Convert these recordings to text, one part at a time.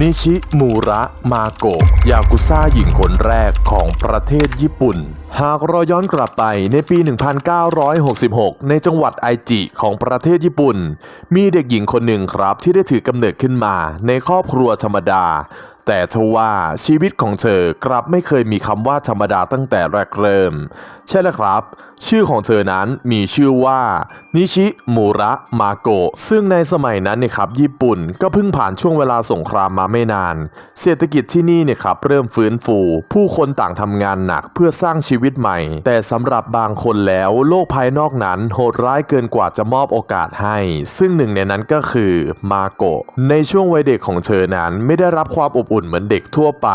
นิชิมูระมาโกะยากุซ่าหญิงคนแรกของประเทศญี่ปุ่น หากเราย้อนกลับไปในปี 1966 ในจังหวัดไอจิของประเทศญี่ปุ่น มีเด็กหญิงคนหนึ่งครับที่ได้ถือกำเนิดขึ้นมาในครอบครัวธรรมดา แต่ทว่าชีวิตของเธอกลับไม่เคยมีคำว่าธรรมดาตั้งแต่แรกเริ่ม ใช่แล้วครับ ชื่อของเธอนั้นมีชื่อว่า นิชิมูระมาโกะซึ่งในสมัยนั้นเนี่ยครับญี่ปุ่นก็เพิ่งผ่านช่วงเวลาสงครามมาไม่นาน เศรษฐกิจที่นี่เนี่ยครับเริ่มฟื้นฟู ผู้คนต่างทำงานหนักเพื่อสร้างชีวิตใหม่ แต่สำหรับบางคนแล้วโลกภายนอกนั้นโหดร้ายเกินกว่าจะมอบโอกาสให้ ซึ่งหนึ่งในนั้นก็คือมาโกะในช่วงวัยเด็กของเธอนั้นไม่ได้รับความอบอุ่นเหมือนเด็กทั่วไป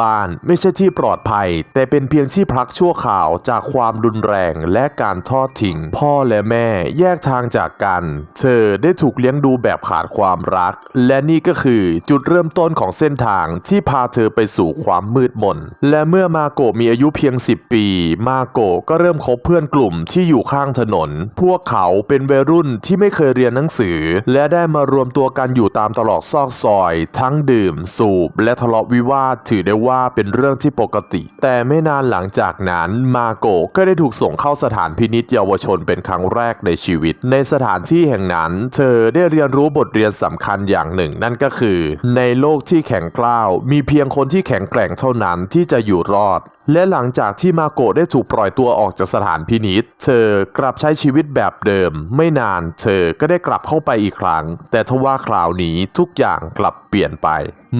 บ้านไม่ใช่ที่ปลอดภัย แต่เป็นเพียงที่พักชั่วคราวจากความรุนแรงและการทอดทิ้งพ่อและแม่แยกทางจากกัน เธอได้ถูกเลี้ยงดูแบบขาดความรัก และนี่ก็คือจุดเริ่มต้นของเส้นทางที่พาเธอไปสู่ความมืดมน และเมื่อมาโกะมีอายุเพียง 10 ปีมาโกะก็เริ่มคบเพื่อนกลุ่มที่อยู่ข้างถนน พวกเขาเป็นวัยรุ่นที่ไม่เคยเรียนหนังสือ และได้มารวมตัวกันอยู่ตามตลอกซอกซอย ทั้งดื่ม สูบ และทะเลาะวิวาทถือได้ว่าเป็นเรื่องที่ปกติ แต่ไม่นานหลังจากนั้นมาโกะก็ได้ถูกส่งเข้าสถานพินิจเยาวชนเป็นครั้งแรกในชีวิต ในสถานที่แห่งนั้น เธอได้เรียนรู้บทเรียนสำคัญอย่างหนึ่ง นั่นก็คือ ในโลกที่แข็งกร้าว มีเพียงคนที่แข็งแกร่งเท่านั้นที่จะอยู่รอด และหลังจากที่มาโกะได้ถูกปล่อยตัวออกจากสถานพินิษเธอกลับใช้ชีวิตแบบเดิม ไม่นานเธอก็ได้กลับเข้าไปอีกครั้ง แต่ทว่าคราวนี้ทุกอย่างกลับเปลี่ยนไป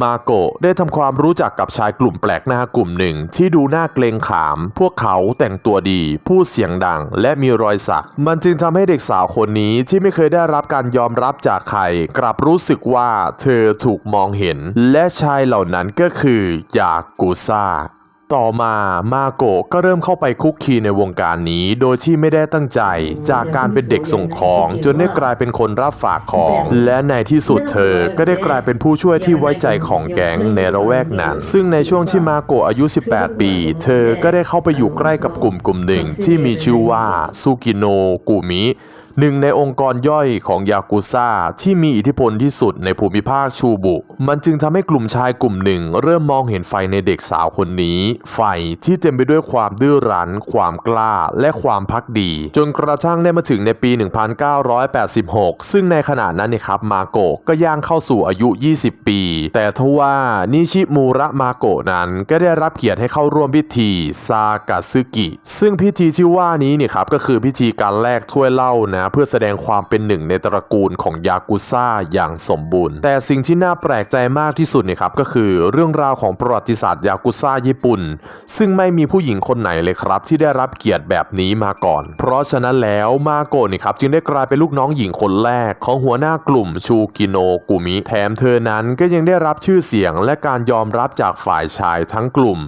มาโกะได้ทำความรู้จักกับชายกลุ่มแปลกหน้ากลุ่มหนึ่ง ที่ดูน่าเกรงขาม พวกเขาแต่งตัวดี พูดเสียงดัง และมีรอยสัก มันจึงทำให้เด็กสาวคนนี้ที่ไม่เคยได้รับการยอมรับจากใคร กลับรู้สึกว่าเธอถูกมองเห็น และชายเหล่านั้นก็คือยากุซ่า ต่อมามาโกะก็เริ่มเข้าไปคุกคีในวงการนี้ โดยที่ไม่ได้ตั้งใจ จากการเป็นเด็กส่งของ จนได้กลายเป็นคนรับฝากของ และในที่สุดเธอก็ได้กลายเป็นผู้ช่วยที่ไว้ใจของแก๊งในระแวกนั้น ซึ่งในช่วงที่มาโกะอายุ 18 ปี เธอก็ได้เข้าไปอยู่ใกล้กับกลุ่มกลุ่มหนึ่งที่มีชื่อว่าซูกิโนกุมิ หนึ่งในองค์กรย่อยของยากุซ่าที่มีอิทธิพลที่สุดในภูมิภาคชูบุ มันจึงทำให้กลุ่มชายกลุ่มหนึ่ง เริ่มมองเห็นไฟในเด็กสาวคนนี้ ไฟที่เต็มไปด้วยความดื้อรั้น ความกล้า และความพักดี จนกระทั่งได้มาถึงในปี 1986 ซึ่งในขณะนั้นเนี่ยครับมาโกะก็ย่างเข้าสู่อายุ 20 ปี แต่ทว่านิชิมูระมาโกะนั้นก็ได้รับเกียรติให้เข้าร่วมพิธีซากาซึกิ ซึ่งพิธีที่ว่านี้เนี่ยครับก็คือพิธีการแลกถ้วยเหล้านะเพื่อแสดงความเป็นหนึ่งในตระกูลของยากุซ่าอย่างสมบูรณ์ แต่สิ่งที่น่าแปลกใจมากที่สุดเนี่ยครับก็คือเรื่องราวของประวัติศาสตร์ยากุซ่าญี่ปุ่น ซึ่งไม่มีผู้หญิงคนไหนเลยครับ ที่ได้รับเกียรติแบบนี้มาก่อน เพราะฉะนั้นแล้วมาโกะนี่ครับจึงได้กลายเป็นลูกน้องหญิงคนแรก ของหัวหน้ากลุ่มชูกิโนกุมิแถมเธอนั้นก็ยังได้รับชื่อเสียงและการยอมรับจากฝ่ายชายทั้งกลุ่ม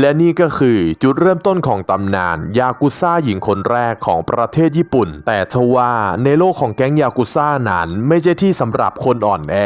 และนี่ก็คือจุดเริ่มต้นของตำนานยากุซ่าหญิงคนแรกของประเทศญี่ปุ่น แต่ทว่าในโลกของแก๊งยากุซ่านั้นไม่ใช่ที่สำหรับคนอ่อนแอ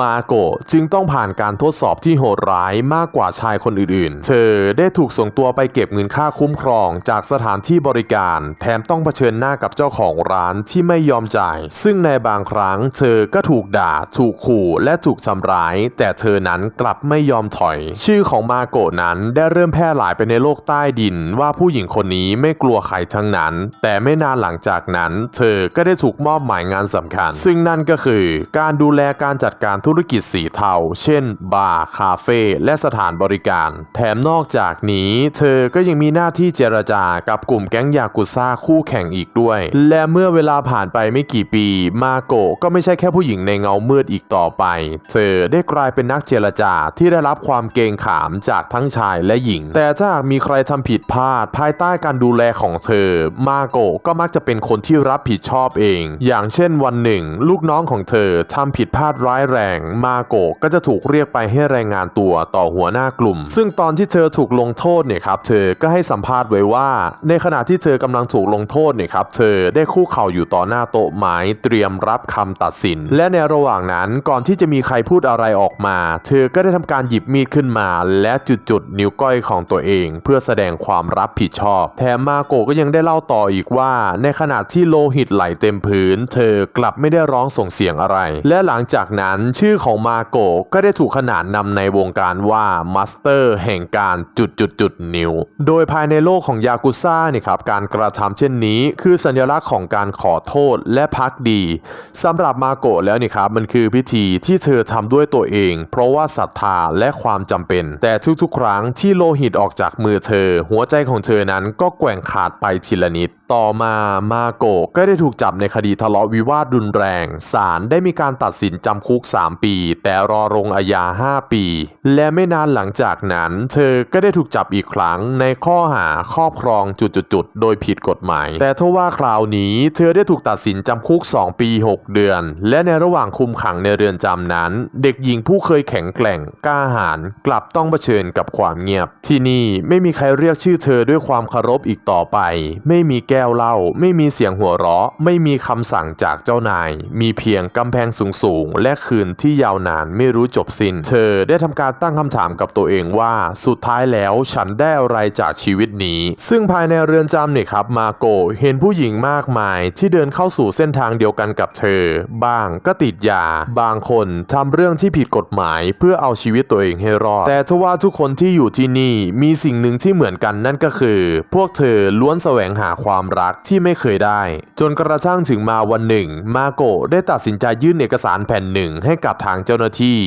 มาโกะจึงต้องผ่านการทดสอบที่โหดร้ายมากกว่าชายคนอื่นๆ เธอได้ถูกส่งตัวไปเก็บเงินค่าคุ้มครองจากสถานที่บริการ แถมต้องเผชิญหน้ากับเจ้าของร้านที่ไม่ยอมจ่าย ซึ่งในบางครั้งเธอก็ถูกด่า ถูกขู่และถูกทำร้าย แต่เธอนั้นกลับไม่ยอมถอย ชื่อของมาโกะนั้นได้เริ่มแพร่หลายไปในโลกใต้ดินว่าผู้หญิงคนนี้ไม่กลัวใครทั้งนั้น แต่ไม่นานหลังจากนั้น เธอก็ได้ถูกมอบหมายงานสำคัญ ซึ่งนั่นก็คือการดูแลการจัดการธุรกิจสีเทา เช่น บาร์ คาเฟ่ และสถานบริการ แถมนอกจากนี้ เธอก็ยังมีหน้าที่เจรจากับกลุ่มแก๊งยากุซ่าคู่แข่งอีกด้วย และเมื่อเวลาผ่านไปไม่กี่ปี มาโกะก็ไม่ใช่แค่ผู้หญิงในเงามืดอีกต่อไป เธอได้กลายเป็นนักเจรจาที่ได้รับความเกรงขามจากทั้งชายและหญิงแต่ถ้าหากมีใครทำผิดพลาด ภายใต้การดูแลของเธอ มาโกก็มักจะเป็นคนที่รับผิดชอบเอง อย่างเช่นวันหนึ่ง ลูกน้องของเธอทำผิดพลาดร้ายแรง มาโกก็จะถูกเรียกไปให้รายงานตัวต่อหัวหน้ากลุ่ม ซึ่งตอนที่เธอถูกลงโทษเนี่ยครับ เธอก็ให้สัมภาษณ์ไว้ว่า ในขณะที่เธอกำลังถูกลงโทษเนี่ยครับ เธอได้คู่เข่าอยู่ต่อหน้าโต๊ะไม้เตรียมรับคำตัดสิน และในระหว่างนั้นก่อนที่จะมีใครพูดอะไรออกมา เธอก็ได้ทำการหยิบมีดขึ้นมา และจุดๆนิ้วก้อยของของตัวเอง เพื่อแสดงความรับผิดชอบ แถมมาโกก็ยังได้เล่าต่ออีกว่า ในขณะที่โลหิตไหลเต็มพื้น เธอกลับไม่ได้ร้องส่งเสียงอะไร และหลังจากนั้นชื่อของมาโกก็ได้ถูกขนานนำในวงการว่ามาสเตอร์แห่งการจุดจุดจุดนิ้ว โดยภายในโลกของยากุซ่าเนี่ยครับการกระทำเช่นนี้ คือสัญลักษณ์ของการขอโทษและพักดีสำหรับมาโกแล้วนี่ครับมันคือพิธีที่เธอทำด้วยตัวเอง เพราะว่าศรัทธาและความจำเป็น แต่ทุกๆ ครั้งที่โลหิตออกจากมือเธอ หัวใจของเธอนั้นก็แกว่งขาดไปทีละนิด ต่อมามาโกะก็ได้ถูกจับในคดีทะเลาะวิวาทรุนแรง ศาลได้มีการตัดสินจำคุก 3 ปี แต่รอลงอาญา 5 ปี และไม่นานหลังจากนั้น เธอก็ได้ถูกจับอีกครั้งในข้อหาครอบครองจุดๆโดยผิดกฎหมาย แต่ทว่าคราวนี้เธอได้ถูกตัดสินจำคุก 2 ปี 6 เดือน และในระหว่างคุมขังในเรือนจำนั้น เด็กหญิงผู้เคยแข็งแกร่งกล้าหาญกลับต้องเผชิญกับความเงียบ ที่นี่ไม่มีใครเรียกชื่อเธอด้วยความเคารพอีกต่อไป ไม่มีแก้วเหล้าไม่มีเสียงหัวเราะ ไม่มีคำสั่งจากเจ้านาย มีเพียงกำแพงสูงๆ และคืนที่ยาวนานไม่รู้จบสิน้น เธอได้ทำการตั้งคำถามกับตัวเองว่าสุดท้ายแล้วฉันได้อะไรจากชีวิตนี้ ซึ่งภายในเรือนจำเนี่ยครับมาโกเห็นผู้หญิงมากมาย ที่เดินเข้าสู่เส้นทางเดียวกันกับเธอ บ้างก็ติดยา บางคนทำเรื่องที่ผิดกฎหมาย เพื่อเอาชีวิตตัวเองให้รอดแต่ทว่าทุกคนที่อยู่ที่นี่มีสิ่งหนึ่งที่เหมือนกันนั่นก็คือ พวกเธอล้วนแสวงหาความรักที่ไม่เคยได้ จนกระทั่งถึงมาวันหนึ่ง มาโกะได้ตัดสินใจยื่นเอกสารแผ่นหนึ่งให้กับทางเจ้าหน้าที่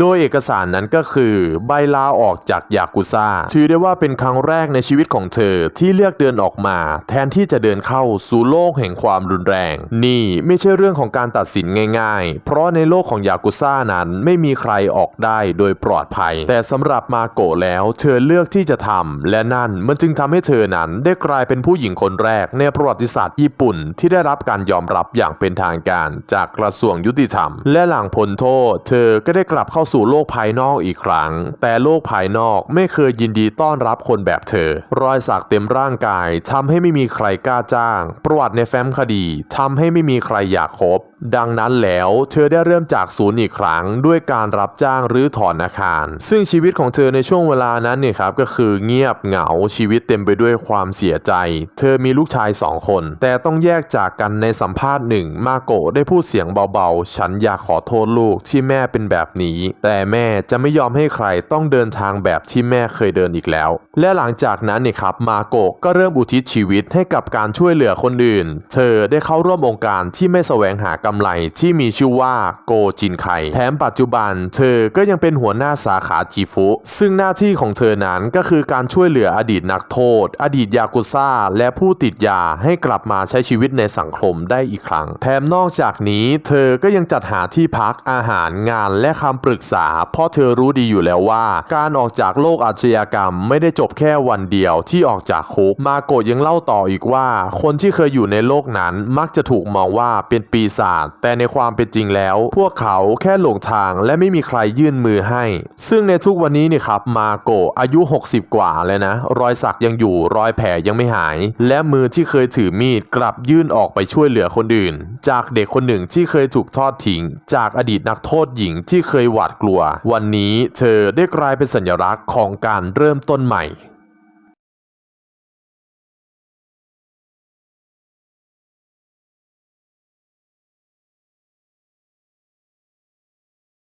โดยเอกสารนั้นก็คือใบลาออกจากยากุซ่าถือได้ว่าเป็นครั้งแรกในชีวิตของเธอที่เลือกเดินออกมา แทนที่จะเดินเข้าสู่โลกแห่งความรุนแรง นี่ไม่ใช่เรื่องของการตัดสินง่าย ๆ เพราะในโลกของยากุซ่านั้นไม่มีใครออกได้โดยปลอดภัย แต่สำหรับมาโกะแล้วเธอเลือกที่จะทำและนั่นมันจึงทำให้เธอนั้นได้กลายเป็นผู้หญิงคนแรกในประวัติศาสตร์ญี่ปุ่น ที่ได้รับการยอมรับอย่างเป็นทางการจากกระทรวงยุติธรรม และหลังพ้นโทษ เธอก็ได้กลับเข้าาสู่โลกภายนอกอีกครั้ง แต่โลกภายนอกไม่เคยยินดีต้อนรับคนแบบเธอ รอยสักเต็มร่างกายทำให้ไม่มีใครกล้าจ้าง ประวัติในแฟ้มคดีทำให้ไม่มีใครอยากคบ ดังนั้นแล้วเธอได้เริ่มจากศูนย์อีกครั้ง ด้วยการรับจ้างหรือถอนอาคาร ซึ่งชีวิตของเธอในช่วงเวลานั้นเนี่ยครับก็คือเงียบเหงาชีวิตเต็มไปด้วยความเสียใจ เธอมีลูกชายสองคน แต่ต้องแยกจากกันในสัมภาษณ์หนึ่งมาโกได้พูดเสียงเบาๆ ฉันอยากขอโทษลูกที่แม่เป็นแบบนี้แต่แม่จะไม่ยอมให้ใครต้องเดินทางแบบที่แม่เคยเดินอีกแล้ว และหลังจากนั้นเนี่ยครับมาโกะก็เริ่มอุทิศชีวิตให้กับการช่วยเหลือคนอื่น เธอได้เข้าร่วมองค์การที่ไม่แสวงหากำไรที่มีชื่อว่าโกจินไคแถมปัจจุบัน เธอก็ยังเป็นหัวหน้าสาขาจีฟุ ซึ่งหน้าที่ของเธอนั้นก็คือการช่วยเหลืออดีตนักโทษ อดีตยากุซ่า และผู้ติดยาให้กลับมาใช้ชีวิตในสังคมได้อีกครั้ง แถมนอกจากนี้ เธอก็ยังจัดหาที่พักอาหารงานและคำปรึกษา เพราะเธอรู้ดีอยู่แล้วว่า การออกจากโลกอาชญากรรมไม่ได้จบแค่วันเดียวที่ออกจากคุก มาโกะยังเล่าต่ออีกว่า คนที่เคยอยู่ในโลกนั้นมักจะถูกมองว่าเป็นปีศาจแต่ในความเป็นจริงแล้ว พวกเขาแค่หลงทางและไม่มีใครยื่นมือให้ ซึ่งในทุกวันนี้นี่ครับมาโกะอายุ 60 กว่าแล้วนะ รอยสักยังอยู่รอยแผลยังไม่หาย และมือที่เคยถือมีดกลับยื่นออกไปช่วยเหลือคนอื่น จากเด็กคนหนึ่งที่เคยถูกทอดทิ้ง จากอดีตนักโทษหญิงที่เคยหวาดกลัว วันนี้เธอได้กลายเป็นสัญลักษณ์ของการเริ่มต้นใหม่